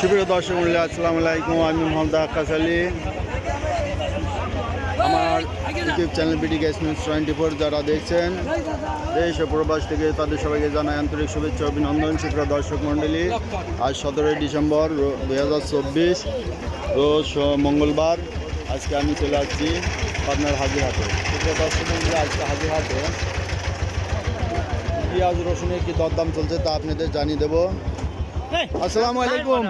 সুপ্রিয় দর্শক মূল্য আসসালামু আলাইকুম। আমি মোহাম্মদ আকাশ আলী। আমার YouTube channel BD gas news twenty four যারা দেখছেন, দেশ ও প্রবাস থেকে তাদের সবাইকে জানাই আন্তরিক শুভেচ্ছা, অভিনন্দন। সুপ্রিয় দর্শক মণ্ডলী আজ সতেরোই ডিসেম্বর দুই হাজার চব্বিশ, রোজ মঙ্গলবার আজকে আমি চলে আসছি পাবনার হাজিরহাটে। সুপ্রিয় দর্শক মণ্ডলী আজকে হাজিরহাটে পেঁয়াজ, রসুনের কি দরদাম চলছে তা আপনাদের জানিয়ে দেবো। আসসালামু আলাইকুম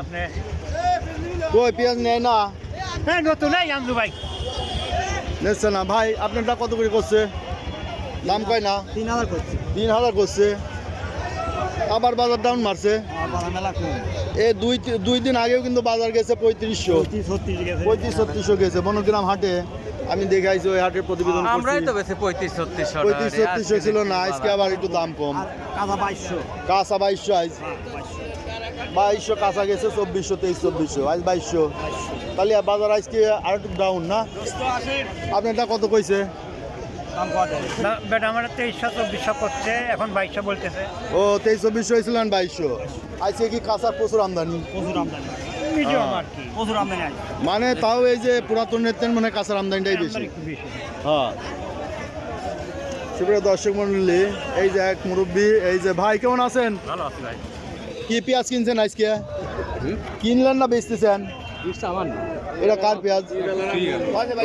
কই পেঁয়াজ নেয় না হ্যাঁ নতুন এই আমদু ভাই নিচ্ছে না ভাই আপনারটা কত করে করছে দাম কয় না তিন হাজার করছি তিন হাজার করছে আবার বাজার ডাউন মারছে এ দুই দুই দিন আগেও কিন্তু বাজার গেছে পঁয়ত্রিশশো। পঁয়ত্রিশ ছত্রিশশো গেছে। বনগ্রাম হাটে আমি দেখে আইছি ওই হাটের প্রতিবেদন আমরাই তো বেশি পঁয়ত্রিশ ছত্রিশ পঁয়ত্রিশ ছত্রিশশো ছিল না আজকে আবার একটু দাম কম। কাঁচা বাইশশো। কাঁচা বাইশশো আইজ বাইশশো কাঁচা গেছে চব্বিশশো তেইশ চব্বিশশো আজ বাইশশো। তাহলে বাজার আজকে আর একটু ডাউন না? আপনারটা কত কইছে? এখন বাইশশো বলতেছে। ও তেইশ চব্বিশশো হয়েছিল আর বাইশশো। আজকে কি কাঁচার প্রচুর আমদানি? প্রচুর মানে তাও এই যে পুরাতন নেতেন মানে কাঁচার আমদানিটাই বেশি। হ্যাঁ। সুপ্রিয় দর্শক মন্ডলী এই যে এক মুরব্বী এই যে ভাই কেমন আছেন? ভালো আছে ভাই। কি পেঁয়াজ কিনছেন আজকে? কিনলেন না বেচতেছেন? এটা কার পেঁয়াজ?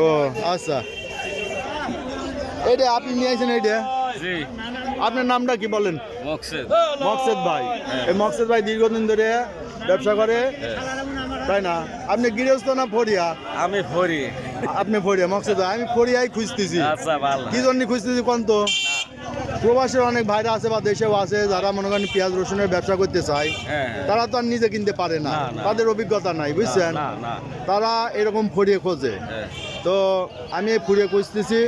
ও আচ্ছা। এইটা আপনি নিয়ে আসেন এইটা? আপনার নামটা কি বলেন? মকসেদ। ভাই। এই মকসেদ ভাই দীর্ঘদিন ধরে ব্যবসা করে তাই না? আপনি গৃহস্থ না ফরিয়া আমি ফরি আপনি ফরিয়া মকসেদ ভাই। আমি ফরিয়াই খুঁজতেছি। আচ্ছা কি জন্য খুঁজতেছি কোন তো? প্রবাসের অনেক ভাইরা আছে বা দেশেও আছে যারা মনে করেন পেঁয়াজ রসুনের ব্যবসা করতে চায় হ্যাঁ তারা তো আর নিজে কিনতে পারে না। তাদের অভিজ্ঞতা নাই বুঝছেন? তারা এরকম ফরিয়ে খোঁজে। হ্যাঁ। তো আমি ফুরিয়ে খুঁজতেছি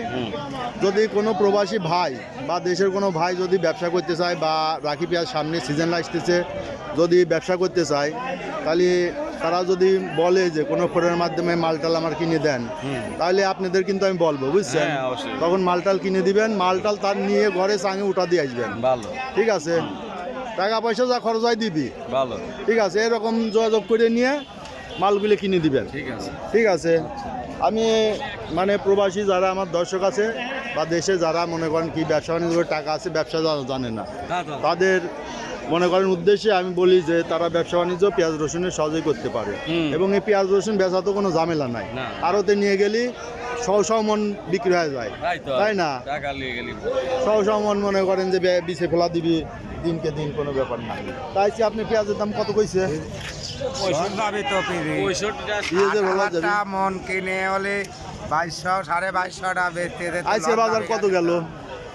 যদি কোনো প্রবাসী ভাই বা দেশের কোনো ভাই যদি ব্যবসা করতে চায় বা রাখি পেঁয়াজ সামনে সিজন আসতেছে যদি ব্যবসা করতে চায় তাহলে তারা যদি বলে যে কোনো ফোনের মাধ্যমে মালটাল আমার কিনে দেন তাহলে আপনাদের কিন্তু আমি বলব বুঝছেন? হ্যাঁ। তখন মালটাল কিনে দিবেন মালটাল তার নিয়ে ঘরে চাঙে উঠা দিয়ে আসবেন। ভালো। ঠিক আছে? টাকা পয়সা যা খরচ হয় দিবি। ভালো। ঠিক আছে? এরকম যোগাযোগ করে নিয়ে মালগুলি কিনে দিবেন। ঠিক আছে। ঠিক আছে? আমি মানে প্রবাসী যারা আমার দর্শক আছে বা দেশে যারা মনে করেন কি ব্যবসা বাণিজ্য টাকা আছে ব্যবসা জানে না। তাদের মনে করেন উদ্দেশ্যে আমি বলি যে তারা ব্যবসা বাণিজ্য পেঁয়াজ রসুনের সহজেই করতে পারে। এবং এই পেঁয়াজ রসুন বেচা তো কোনো ঝামেলা নাই। আরতে নিয়ে গেলি সহ সহ মন বিক্রি হয়ে যায়। তাই না? টাকা নিয়ে গেলি। সহ সহ মন মনে করেন যে বিছে ফেলা দিবি দিনকে দিন কোনো ব্যাপার না তাই কি আপনি পেঁয়াজের দাম কত কইছে? মন কিনে হলে বাইশশো সাড়ে বাইশশো টাকা বেচতে আজকে বাজার কত গেল?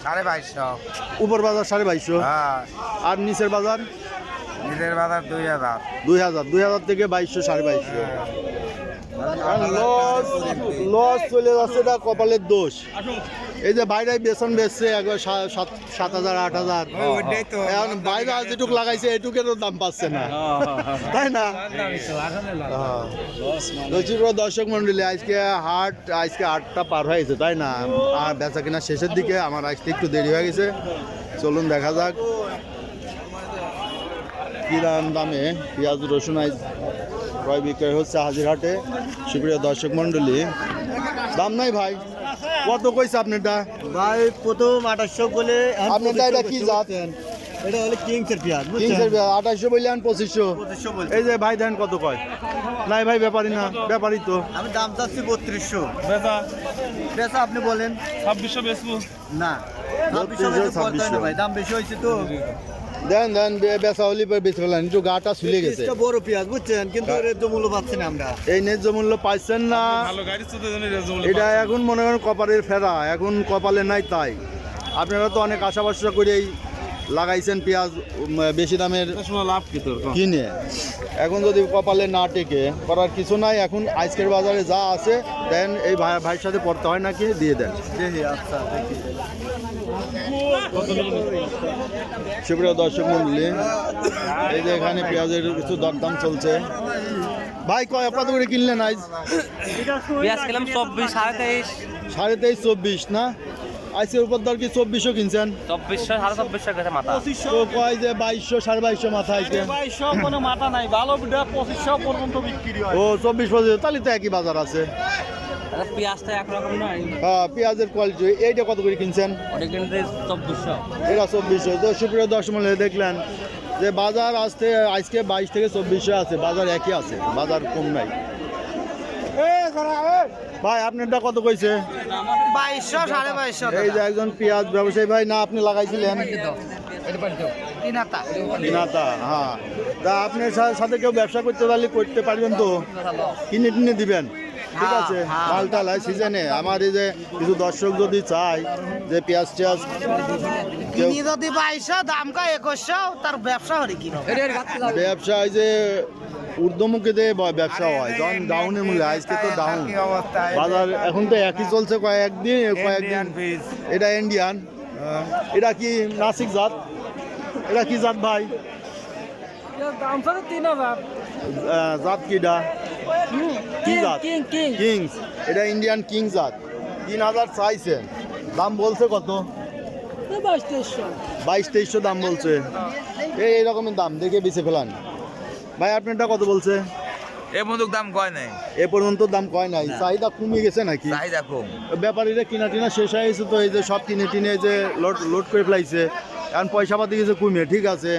সাড়ে বাইশশো। উপর বাজার সাড়ে বাইশশো। হ্যাঁ। আর নিচের বাজার? নিজের বাজার দুই হাজার। দুই হাজার। দুই হাজার থেকে বাইশশো সাড়ে বাইশশো। লস লস চলে যাচ্ছে না কপালের দোষ। এই যে বাইরে বেতন বেচছে একবার সাত হাজার আট হাজার। এখন বাইরে আজ যেটুক লাগাইছে এটুকেরও দাম পাচ্ছে না। তাই না? হ্যাঁ। রচিপুর দর্শক মন্ডলী আজকে হাট আজকে আটটা পার হয়েছে তাই না? আর বেচা কিনা শেষের দিকে আমার আজকে একটু দেরি হয়ে গেছে। চলুন দেখা যাক। কি দাম দামে? পেঁয়াজ রসুন আজ ক্রয় বিক্রয় হচ্ছে হাজিরহাটে। সুপ্রিয় দর্শক মন্ডলী দাম নাই ভাই। কত কইছে আপনারটা ভাই প্রথম আঠাশশো বলে আপনারটা এটা কি জাত? এটা হলে কিংসের পেঁয়াজ তিনশো আঠাশশো বললেন পঁচিশশো। পঁচিশশো এই যে ভাই দেন কত কয়? নাই ভাই ব্যাপারই না ব্যাপারই তো। আমি দাম চাচ্ছি বত্রিশশো। বেচা। আপনি বলেন। ছাব্বিশশো বেচবো। বেচে না ছাব্বিশশো। ভাই দাম বেশি হয়েছে তো। দেন দেন বেচা হলি পরে বেঁচে ফেলেন একটু গাটা ছুলে গেছে। এটা বড় পেঁয়াজ বুঝছেন? কিন্তু এর তো মূল্য পাচ্ছি না আমরা। এই ন্যায্য মূল্য পাইছেন না। ভালো গাড়ি তো এটা এখন মনে করেন কপালের ফেরা এখন কপালে নাই তাই। আপনারা তো অনেক আশা ভরসা করেই লাগাইছেন পেঁয়াজ বেশি দামের লাভ কি তোর? কিনে। এখন যদি কপালে না টেকে করার কিছু নাই। এখন আজকের বাজারে যা আছে দেন এই ভাই ভাইয়ের সাথে পড়তে হয় নাকি? দিয়ে দেন। আচ্ছা দেখি। সুপ্রিয় দর্শক মন্ডলী এই যে এখানে পেঁয়াজের কিছু দরদাম চলছে। ভাই কয় কত করে কিনলেন আজ? পেঁয়াজ খেলাম চব্বিশ সাড়ে তেইশ। সাড়ে তেইশ চব্বিশ না? আজকের উপর দর কি চব্বিশশো কিনছেন? চব্বিশশো সাড়ে চব্বিশশো গেছে মাথা। তো কয় যে বাইশশো সাড়ে বাইশশো মাথা আজকে? বাইশশো কোনো মাথা নাই। ভালো বিটা পঁচিশশো পর্যন্ত বিক্রি হয়। ও চব্বিশ পঁচিশ তাহলে তো একই বাজার আছে। পেঁয়াজটা একরকম নয়। হ্যাঁ পেঁয়াজের কোয়ালিটি এইটা কত করে কিনছেন? চব্বিশশো। এটা চব্বিশশো। তো সুপ্রিয় দর্শক মূল্যে দেখলেন যে বাজার আসতে আজকে বাইশ থেকে চব্বিশশো আছে। বাজার একই আছে বাজার কম নাই। ভাই আপনারটা কত কইছে? বাইশশো সাড়ে বাইশশো এই যে একজন পেঁয়াজ ব্যবসায়ী ভাই না আপনি লাগাইছিলেন? হ্যাঁ। তা আপনার সা- সাথে কেউ ব্যবসা করতে পারলে করতে পারবেন তো? কিনে টিনে দিবেন? ঠিক আছে মাল টাল হয় সিজনে। আমার এই যে কিছু দর্শক যদি চায় যে পেঁয়াজ টেয়াজ কিনি যদি বাইশশো দাম কয় একুশশো তার ব্যবসা হরে কি ব্যবসা এই যে ঊর্ধ্বমুখী দিয়ে ব্যবসা হয়। যখন ডাউনের মূল্য আজকে তো ডাউন বাজার এখন তো একই চলছে কয়েকদিন কয়েকদিন। এটা ইন্ডিয়ান এটা কি নাসিক জাত? এটা কি জাত ভাই? দাম তো তিন হাজার। জাত কিটা কি জাত কিং কিং কিংস এটা ইন্ডিয়ান কিং জাত। তিন হাজার চাইছেন দাম বলছে কত? বাইশ তেইশশো। দাম বলছে। এই এইরকমের দাম দেখে বেছে ফেলান। ভাই আপনারটা কত বলছে? এ বন্দুক দাম কয় নাই? এ পর্যন্ত দাম কয় নাই। চাহিদা কমে গেছে নাকি? চাহিদা কম। ব্যাপারীরা কিনা টিনা শেষ হয়ে গেছে তো এই যে সব কিনে টিনে যে লোড লোড করে ফেলাইছে। এখন পয়সা পাতি গেছে কমে ঠিক আছে।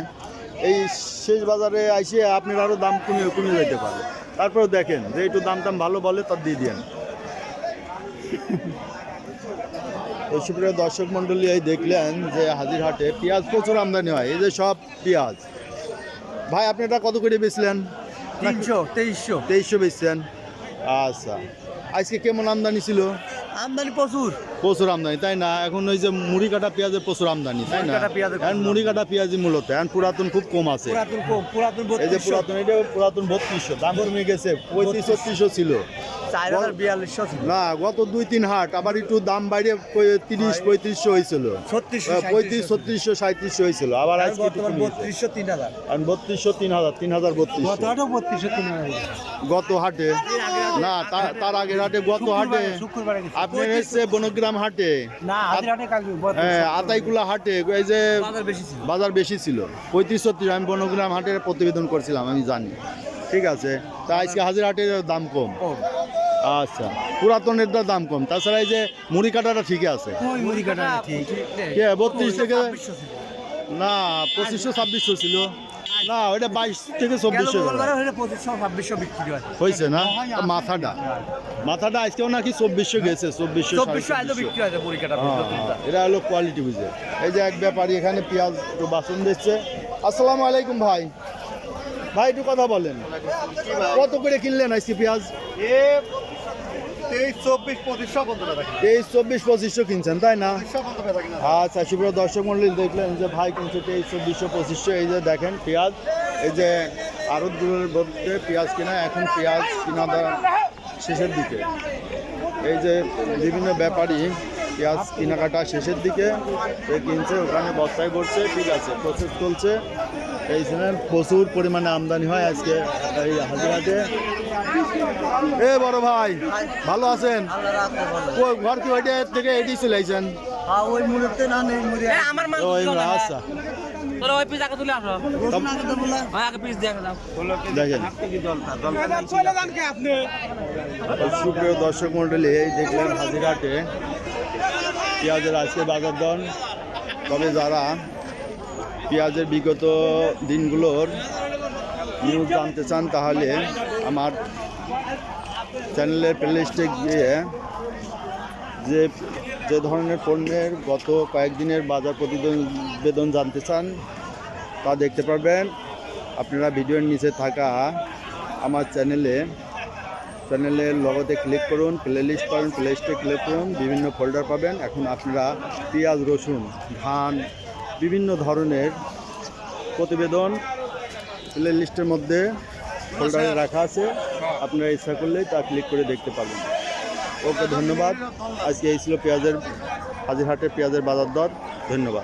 এই শেষ বাজারে আইসে আপনার আরও দাম কমে কমে যেতে পারে। তারপরেও দেখেন যে একটু দাম টাম ভালো বলে তার দিয়ে দেন। এই সুপ্রিয় দর্শক মণ্ডলী এই দেখলেন যে হাজিরহাটে পেঁয়াজ প্রচুর আমদানি হয় এই যে সব পেঁয়াজ। ভাই আপনি এটা কত করে বেচলেন? তিনশো তেইশশো। তেইশশো বেচছেন আচ্ছা। আজকে কেমন আমদানি ছিল? আমদানি প্রচুর। প্রচুর আমদানি তাই না? এখন ওই যে মুড়ি কাটা পেঁয়াজের প্রচুর আমদানি তাই না? মুড়ি কাটা পেঁয়াজের এখন মুড়ি কাটা পেঁয়াজি মূলত এখন পুরাতন খুব কম আছে। পুরাতন এই যে বত্রিশশো। পুরাতন এটা পুরাতন বত্রিশশো দাম কমে গেছে পঁয়ত্রিশ ছত্রিশশো ছিল। না গত দুই তিন হাট আবার একটু দাম বাইরে তিরিশ পঁয়ত্রিশশো হয়েছিল। পঁয়ত্রিশ ছত্রিশশো সাঁত্রিশশো হয়েছিল আবার আজকে। বত্রিশশো তিন হাজার। বত্রিশশো তিন হাজার তিন হাজার হাজার। গত হাটে? না তার আগের হাটে গত হাটে। আপনি এসছে বনগ্রাম হাটে। না হাতের হাটে কালকে হ্যাঁ আতাইকুলা হাটে এই যে বাজার বেশি ছিল। বাজার বেশি ছিল। পঁয়ত্রিশ ছত্রিশ আমি বনগ্রাম হাটের প্রতিবেদন করছিলাম আমি জানি। ঠিক আছে? তা আজকে হাজির হাটের দাম কম। আচ্ছা পুরাতনের দাম কম। তাছাড়া এই যে মুড়ি কাটাটা ঠিকই আছে। মুড়ি কাটা ঠিক? বত্রিশ থেকে না পঁচিশশো ছাব্বিশশো ছিল। না ওইটা বাইশ থেকে চব্বিশশো পঁচিশশো ছাব্বিশশো বিক্রি হয়। হয়েছে না? মাথাটা। মাথাটা আজকেও নাকি চব্বিশশো গেছে চব্বিশশো চব্বিশশো আজও বিক্রি হয় হ্যাঁ, এটা হলো কোয়ালিটি বুঝে। এই যে এক ব্যাপারী এখানে পেঁয়াজ একটু বাসন দিচ্ছে। আসসালামু আলাইকুম ভাই। ভাই একটু কথা বলেন। কত করে কিনলেন আজকে পেঁয়াজ? তেইশ চব্বিশ পঁচিশশো কিনছেন তাই না? আচ্ছা সুপ্রিয় দর্শক মন্ডলী দেখলেন যে ভাই কিনছে তেইশ চব্বিশশো পঁচিশশো এই যে দেখেন পেঁয়াজ এই যে আড়তগুলোর মধ্যে পেঁয়াজ কিনা এখন পেঁয়াজ কিনা দাম শেষের দিকে। এই যে বিভিন্ন ব্যাপারী পেঁয়াজ কেনাকাটা শেষের দিকে কিনছে ওখানে বস্তায় করছে ঠিক আছে প্রসেস চলছে। এই সময় প্রচুর পরিমাণে আমদানি হয় আজকে এই হাজিরাতে। এ বড় ভাই ভালো আছেন? ঘর কি ওইটা থেকে এটি চলে আইছেন? ওই মুহূর্তে না নেই মুড়ি আমার মাল ওই আচ্ছা। দেখেন। সুপ্রিয় দর্শক মন্ডলী এই দেখলেন হাজিরাটে পেঁয়াজের আজকে বাজার দর তবে যারা পেঁয়াজের বিগত দিনগুলোর নিউজ জানতে চান তাহলে আমার চ্যানেলের প্লেলিস্টে গিয়ে যে যে ধরনের পণ্যের গত কয়েকদিনের বাজার প্রতিবেদন জানতে চান তা দেখতে পারবেন। আপনারা ভিডিওর নিচে থাকা আমার চ্যানেলে, চ্যানেলের লগতে ক্লিক করুন প্লে লিস্ট পাবেন প্লে লিস্টে ক্লিক করুন, বিভিন্ন ফোল্ডার পাবেন। এখন আপনারা পেঁয়াজ, রসুন, ধান বিভিন্ন ধরনের প্রতিবেদন প্লে লিস্টের মধ্যে ফোল্ডারে রাখা আছে। আপনারা ইচ্ছা করলেই তা ক্লিক করে দেখতে পাবেন। ওকে, ধন্যবাদ। আজকে এই ছিল পেঁয়াজের হাজিরহাটে পেঁয়াজের বাজার দর ধন্যবাদ।